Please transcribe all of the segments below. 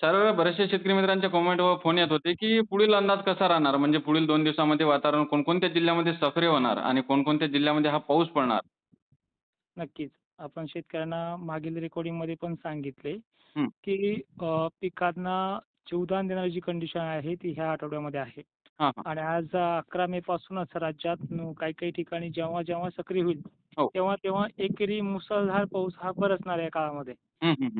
Sir बरेचसे शेतकरी मित्रांचे कमेंट व फोन येत होते, की पुढील अंदाज कसा राहणार? म्हणजे पुढील 2 दिवसामध्ये वातावरण कोणकोणत्या जिल्ह्यामध्ये सक्रिय होणार आणि कोणकोणत्या जिल्ह्यामध्ये हा पाऊस पडणार? नक्कीच. आपण शेतकऱ्यांना मागील रेकॉर्डिंगमध्ये पण सांगितले, हं. की अ, पिकांना जीवदान देणारी जी कंडिशन आहे ती ह्या आठवड्यामध्ये आहे. आणि आज 11 मे पासूनच राज्यात न काही-काही ठिकाणी जेव्हा-जेव्हा सक्रिय होईल, हो. तेव्हा-तेव्हा एकेरी मुसळधार पाऊस हा बरसणार आहे या काळामध्ये.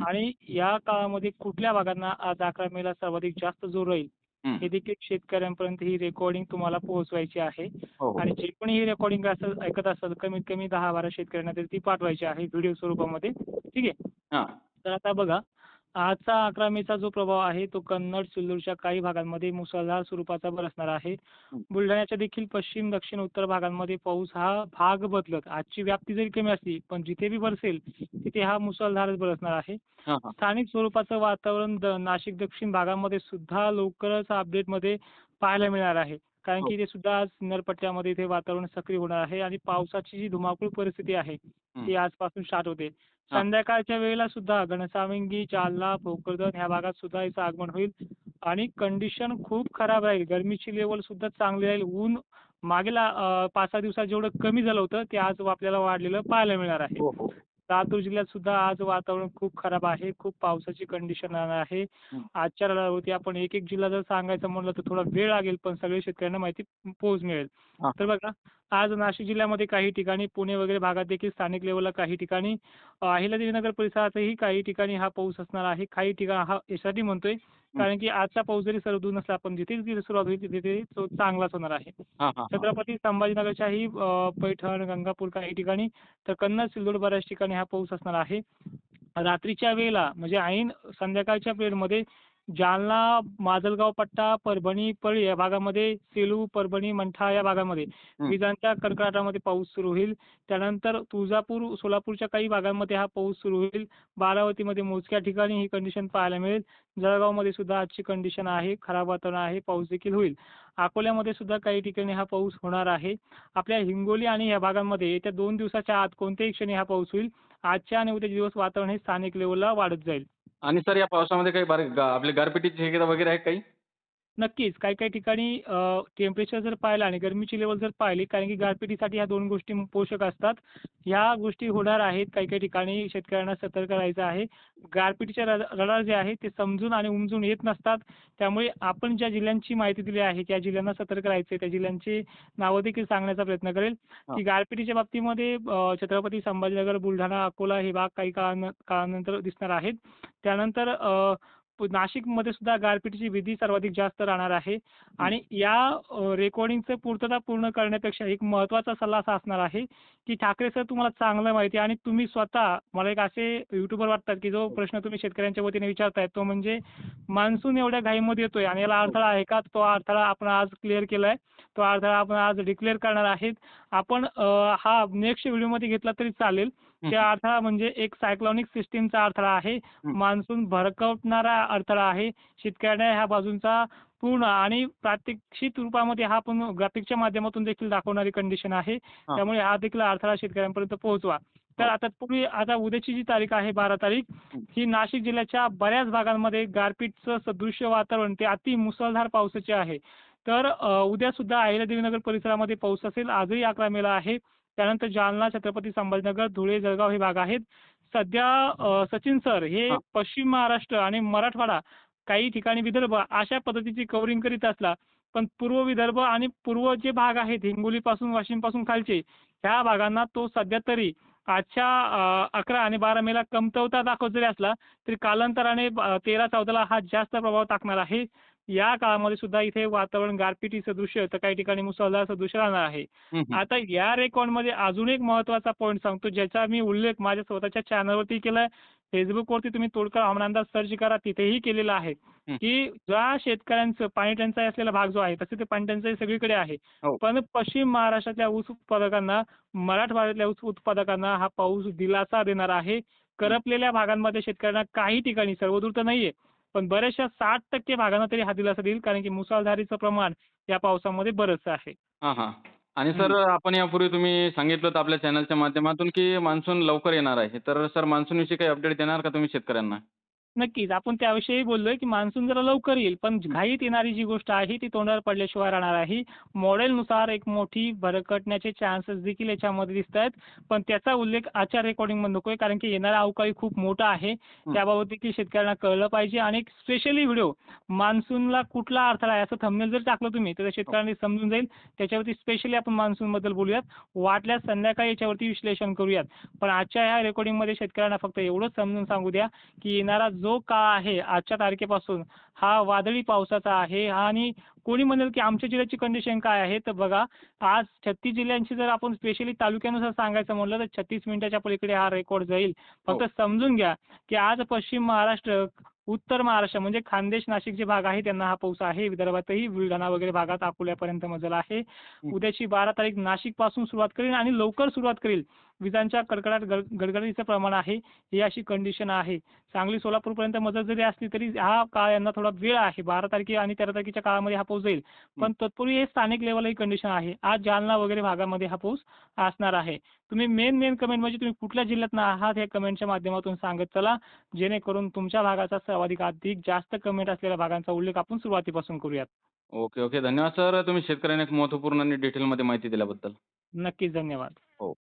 आणि या काळामध्ये कुठल्या भागांना आज 11 मेला सर्वाधिक जास्त जोर राहील, हं. देखील शेतकऱ्यांपर्यंत ही रेकॉर्डिंग तुम्हाला पोहोचवायची आहे. हो, हो. आणि जे कोणी ही रेकॉर्डिंग असेल ऐकत असेल कमीत कमी 10-12 शेतकऱ्यांना तरी ती पाठवायची आहे व्हिडिओ स्वरूपामध्ये. ठीक आहे. तर आता बघा, आजचा 11 मेचा जो प्रभाव आहे तो कन्नड, सिल्लोडच्या काही भागांमध्ये मुसळधार स्वरूपाचा बरसणार आहे. हं. बुलढाण्याच्या देखील पश्चिम, दक्षिण, उत्तर भागांमध्ये पाऊस हा भाग बदलत आजची व्याप्ती जरी कमी असली, पण जिथे बी बरसेल तिथे हा मुसळधारच बरसणार आहे. हां, हां. स्थानिक स्वरूपाचं वातावरण नाशिक दक्षिण भागामध्ये सुद्धा लवकरच अपडेटमध्ये पाहायला मिळणार आहे. कारण हो. की ते सुद्धा आज किनारपट्ट्यामध्ये इथे वातावरण सक्रिय होणार आहे आणि पावसाची जी धुमाकूळ परिस्थिती आहे, हं. ती आजपासून स्टार्ट होते. हां. संध्याकाळच्या वेळेला सुद्धा घनसावंगी, जालना, भोकरदन ह्या भागात सुद्धा याचं आगमन होईल आणि कंडिशन खूप खराब राहील. गरमीची लेव्हल सुद्धा चांगली राहील. ऊन मागील अ, 5-6 दिवसात जेवढं कमी झालं होतं, ते आज आपल्याला वाढलेलं पाहायला मिळणार आहे. लातूर जिल्ह्यात सुद्धा आज वातावरण खूप खराब आहे. खूप पावसाची कंडिशन आहे. आजच्या रडारवरती आपण एक-एक जिल्हा जर सांगायचं म्हणलं तर थोडा वेळ लागेल, पण सगळ्या शेतकऱ्यांना माहिती पोहोच मिळेल. तर. बघा, आज नाशिक जिल्ह्यामध्ये काही ठिकाणी, पुणे वगैरे भागात देखील स्थानिक लेव्हलला काही ठिकाणी, अहिल्यादेवीनगर परिसरातही काही ठिकाणी हा पाऊस असणार आहे. काही ठिकाणी हा यासाठी म्हणतोय, कारण की आजचा पाऊस जरी सर्वदूर नसला, पण जिथे-जिथे सुरुवात होईल तिथे-तिथे तो चांगलाच होणार आहे. छत्रपती संभाजीनगरच्याही पैठण, गंगापूर काही ठिकाणी, तर कन्नड, सिल्लोड बऱ्याच ठिकाणी हा पाऊस असणार आहे. रात्रीच्या वेळेला म्हणजे ऐन संध्याकाळच्या पिरियडमध्ये जालना, माजलगाव पट्टा, परभणी, परळी या भागामध्ये, सेलू, परभणी, मंठा या भागामध्ये. विजांच्या कडकडाटामध्ये पाऊस सुरू होईल. त्यानंतर तुळजापूर, सोलापूरच्या काही भागांमध्ये हा पाऊस सुरू होईल. बारामतीमध्ये मोजक्या ठिकाणी ही कंडिशन पाहायला मिळेल. जळगावमध्ये सुद्धा आजची कंडिशन आहे. खराब वातावरण आहे. पाऊस देखील होईल. अकोल्यामध्ये सुद्धा काही ठिकाणी हा पाऊस होणार आहे. आपल्या हिंगोली आणि या भागांमध्ये येत्या 2 दिवसाच्या आत कोणत्याही क्षणी हा पाऊस होईल. आजच्या आणि उद्याचे दिवस वातावरण हे स्थानिक लेव्हलला वाढत जाईल. आणि सर या पावसामध्ये काही बारीक गा आपले गारपिटीची शक्यता वगैरे आहे काही? नक्कीच. काही-काही ठिकाणी अ, टेम्परेचर जर पाहिलं आणि गरमीची लेव्हल जर पाहिली, कारण की गारपिटीसाठी ह्या 2 गोष्टी पोषक असतात. ह्या गोष्टी होणार आहेत. काही-काही ठिकाणी शेतकऱ्यांना सतर्क राहायचं आहे. गारपिटीचे रड रडार जे आहे ते समजून आणि उमजून येत नसतात. त्यामुळे आपण ज्या जिल्ह्यांची माहिती दिली आहे, त्या जिल्ह्यांना सतर्क राहायचं. त्या जिल्ह्यांची नावं देखील सांगण्याचा प्रयत्न करेल. की गारपिटीच्या बाबतीमध्ये छत्रपती संभाजीनगर, बुलढाणा, अकोला हे भाग काही काळानं काळानंतर दिसणार आहेत. त्यानंतर अ, नाशिकमध्ये सुद्धा गारपिटीची भीती सर्वाधिक जास्त राहणार आहे. हं. आणि या रेकॉर्डिंगचं पूर्तता पूर्ण करण्यापेक्षा एक महत्त्वाचा सल्ला असा असणार आहे, की ठाकरे सर तुम्हाला चांगलं माहिती आहे आणि तुम्ही स्वतः मला एक असे यूट्यूबर वाटतात, की जो प्रश्न तुम्ही शेतकऱ्यांच्या वतीने विचारताय तो म्हणजे मान्सून एवढ्या घाईमध्ये येतोय आणि याला अडथळा आहे का? तो अडथळा आपण आज क्लिअर केलाय. तो अडथळा आपण आज डिक्लेअर करणार आहेत. आपण हा नेक्स्ट व्हिडिओमध्ये घेतला तरी चालेल. त्या. अडथळा म्हणजे एक सायक्लॉनिक सिस्टमचा अडथळा आहे. मान्सून भडकवणारा अडथळा आहे. शेतकऱ्यांना ह्या बाजूंचा पूर्ण आणि प्रात्यक्षिक रूपामध्ये हा आपण ग्राफिकच्या माध्यमातून देखील दाखवणारी कंडिशन आहे. त्यामुळे हा देखील अडथळा शेतकऱ्यांपर्यंत पोहोचवा. तर. आता पूर्वी आता उद्याची जी तारीख आहे 12 तारीख, हं. नाशिक जिल्ह्याच्या बऱ्याच भागांमध्ये गारपीटचं सदृश्य वातावरण ते अति मुसळधार पावसाचे आहे. तर उद्या सुद्धा अहिल्यादेवीनगर परिसरामध्ये पाऊस असेल. आजही 11 मेला आहे. त्यानंतर जालना, छत्रपती संभाजीनगर, धुळे, जळगाव हे भाग आहेत. सध्या सचिन सर हे. पश्चिम महाराष्ट्र आणि मराठवाडा, काही ठिकाणी विदर्भ अशा पद्धतीची कव्हरिंग करीत असला, पण पूर्व विदर्भ आणि पूर्व जे भाग आहेत हिंगोलीपासून, वाशिमपासून खालचे, ह्या भागांना तो सध्या तरी आजच्या अ, 11 आणि 12 मेला कमतरता दाखवत जरी असला, तरी कालांतराने अ, 13-14ला हा जास्त प्रभाव टाकणार आहे. या काळामध्ये सुद्धा इथे वातावरण गारपिटी सदृश्य तर काही ठिकाणी मुसळधार सदृश्य राहणार आहे. आता या रेकॉर्डमध्ये अजून एक महत्त्वाचा पॉइंट सांगतो, ज्याचा मी उल्लेख माझ्या स्वतःच्या चॅनलवरती केलाय. Facebookवरती तुम्ही तोडकर हवामान अंदाज सर्च करा, तिथेही केलेला आहे. की ज्या शेतकऱ्यांचं पाणी टंचाई असलेला भाग जो आहे, तसे ते पाणी टंचाई सगळीकडे आहे. हो. पण पश्चिम महाराष्ट्रातल्या ऊस उत्पादकांना, मराठवाड्यातल्या ऊस उत्पादकांना हा पाऊस दिलासा देणार आहे. करपलेल्या भागांमध्ये शेतकऱ्यांना काही ठिकाणी, सर्वदूर तर नाहीये, पण बऱ्याचशा 60% भागांना तरी हा दिलासा देईल, कारण की मुसळधारीचं प्रमाण या पावसामध्ये बरंचसं आहे. हां, हां. आणि. सर आपण यापूर्वी तुम्ही सांगितलंत आपल्या चॅनलच्या माध्यमातून, की मान्सून लवकर येणार आहे. तर सर मान्सूनविषयी काही अपडेट देणार का तुम्ही शेतकऱ्यांना? नक्कीच. आपण त्याविषयी बोललोय की मान्सून जरा लवकर येईल पण घाईत येणारी जी गोष्ट आहे ती तोंडावर पडल्याशिवाय राहणार आहे. मॉडेलनुसार एक मोठी भरकटण्याचे चान्सेस देखील याच्यामध्ये दिसत आहेत. पण त्याचा उल्लेख आजच्या रेकॉर्डिंगमध्ये नकोय कारण की येणारा अवकाळी खूप मोठा आहे. त्याबाबत देखील शेतकऱ्यांना कळलं पाहिजे आणि एक स्पेशली व्हिडिओ मान्सूनला कुठला अडथळा आहे असं थंबनेल जर टाकलं तुम्ही तर शेतकऱ्यांनी समजून जाईल. त्याच्यावरती स्पेशली आपण मान्सूनबद्दल बोलूयात. वाटल्यास संध्याकाळी याच्यावरती विश्लेषण करूयात. पण आजच्या ह्या रेकॉर्डिंगमध्ये शेतकऱ्यांना फक्त एवढंच समजून सांगू द्या की येणारा जो काळ आहे आजच्या तारखेपासून हा वादळी पावसाचा आहे आणि कोणी म्हणेल की आमच्या जिल्ह्याची कंडिशन काय आहे? तर बघा आज छत्तीस जिल्ह्यांची जर आपण स्पेशली तालुक्यानुसार सांगायचं म्हणलं तर छत्तीस मिनिटाच्या पलीकडे हा रेकॉर्ड जाईल. फक्त समजून घ्या की आज पश्चिम महाराष्ट्र उत्तर महाराष्ट्र म्हणजे खानदेश नाशिक जे भाग आहे त्यांना हा पाऊस आहे. विदर्भातही बुलढाणा वगैरे भागात अकोल्यापर्यंत मजल आहे. उद्याची बारा तारीख नाशिकपासून सुरुवात करेल आणि लवकर सुरुवात करेल. विजांच्या कडकडाट गड गडगडीचं प्रमाण आहे ही अशी कंडिशन आहे. सांगली सोलापूरपर्यंत मदत जरी असली तरी हा काळ यांना थोडा वेळ आहे. बारा तारखे आणि तेरा तारखेच्या काळामध्ये हा पाऊस जाईल. पण तत्पूर्वी हे स्थानिक लेवल ही कंडिशन आहे. आज जालना वगैरे भागामध्ये हा पाऊस असणार आहे. तुम्ही मेन मेन कमेंट म्हणजे तुम्ही कुठल्या जिल्ह्यातनं आहात हे कमेंटच्या माध्यमातून सांगत चला. जेणेकरून तुमच्या भागाचा सर्वाधिक अधिक जास्त कमेंट असलेल्या भागांचा उल्लेख आपण सुरुवातीपासून करूयात. Okay okay. धन्यवाद सर. तुम्ही शेतकऱ्यांना एक महत्त्वपूर्ण आणि डिटेलमध्ये माहिती दिल्याबद्दल. नक्कीच धन्यवाद. हो.